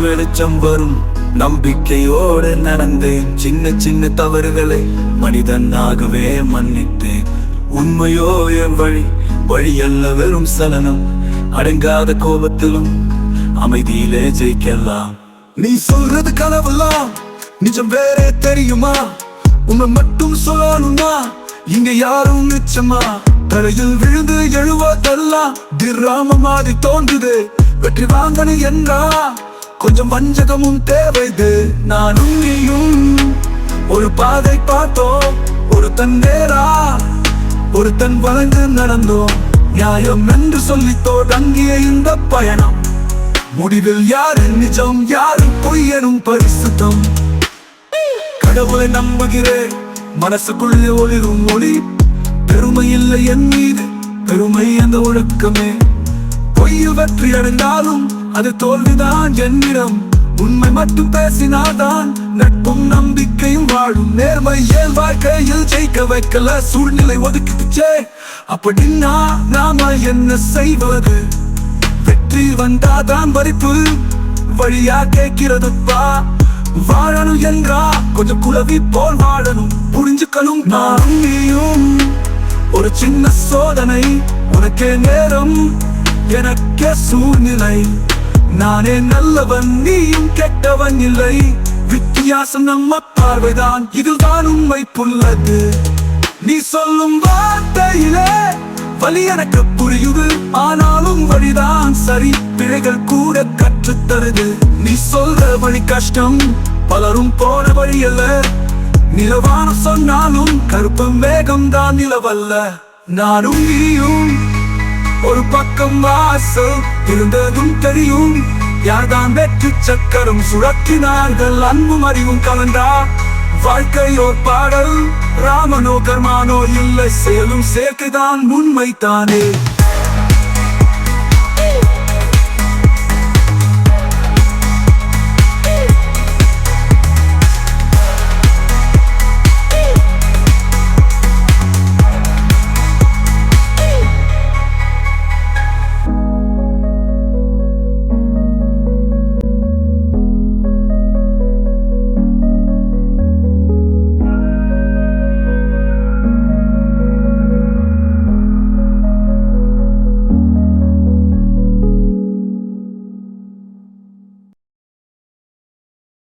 வெளிச்சம் வரும். நம்பிக்கையோடு நடந்தேன். சின்ன சின்ன தவறுகளை மனிதனாகவே மன்னித்தேன். உண்மையோ என் வழி? வழியல்ல வெறும் சலனம். அடங்காத கோபத்திலும் அமைதியிலே ஜெயிக்கலாம். நீ சொல்றது கனவெல்லாம் நிஜம் வேறே தெரியுமா? உண்மை மட்டும் சொல்லணும்னா? இங்க யாரும் நிச்சயமா தலையில் விழுந்து தள்ளா திராம மாதிரி தோன்றுது. வெற்றி வாங்கணும் என்றா? கொஞ்சம் வஞ்சகமும் தேவைது நானும் நீயும் ஒரு பாதை பார்த்தோம். ஒரு தந்தேரா ஒருத்தன் வளைந்து நடந்தோம். நியாயம் என்று சொல்லி தொடங்கிய இந்த பயணம். முடிவில் யாரு நிஜம் யாரு பொய்யனும் பரிசுத்தம். கடவுளை நம்புகிறேன். மனசுக்குள்ளே ஒளிரும் ஒளி. பெருமை இல்லை என் மீது. பெருமை அந்த ஒழுக்கமே. பொய்யு வெற்றி அடைந்தாலும் அது தோல்விதான் என்னிடம். உண்மை மட்டும் பேசினால்தான் நட்பும் நம்பிக்கையும் வாழும். நேர்மை ஏன் வாழ்க்கையில் ஜெயிக்க வைக்கல? சூழ்நிலை ஒதுக்கிச்சே அப்படின்னா நாம என்ன செய்வது? வெற்றி வந்தாதான் வரிப்பு வழியா கேட்கிறதுப்பா வாழணும் என்றா கொஞ்சம் குழவி போல் வாழணும். புரிஞ்சுக்கணும் நான் நீயும். ஒரு சின்ன சோதனை. உனக்கே நேரம். எனக்கே சூழ்நிலை. நானே நல்லவன் நீயும் கெட்டவன் இல்லை. வித்தியாசம் நம்ம பார்வைதான் இதுதான் உண்மை புல்லது. நீ சொல்லும் வார்த்தையிலே வலி எனக்கு புரியுது ஆனாலும் வழிதான் சரி. பிழைகள் கூட கற்றுத்தருது நீ சொல்ற வழி கஷ்டம் பலரும் போன வழி அல்ல. நிலவான சொன்னாலும் கருப்பம் வேகம் தான் நிலவல்ல. நானும் நீயும் ஒரு பக்கம் வாசல் இருந்ததும் தெரியும். யார்தான் வெற்றி சக்கரம் சுழற்றினார்கள் அன்பும் அறிவும் கலந்தா. வாழ்க்கை பாடல் ராமனோ கர்மானோ இல்லை செயலும் சேர்க்குதான் உண்மைத்தானே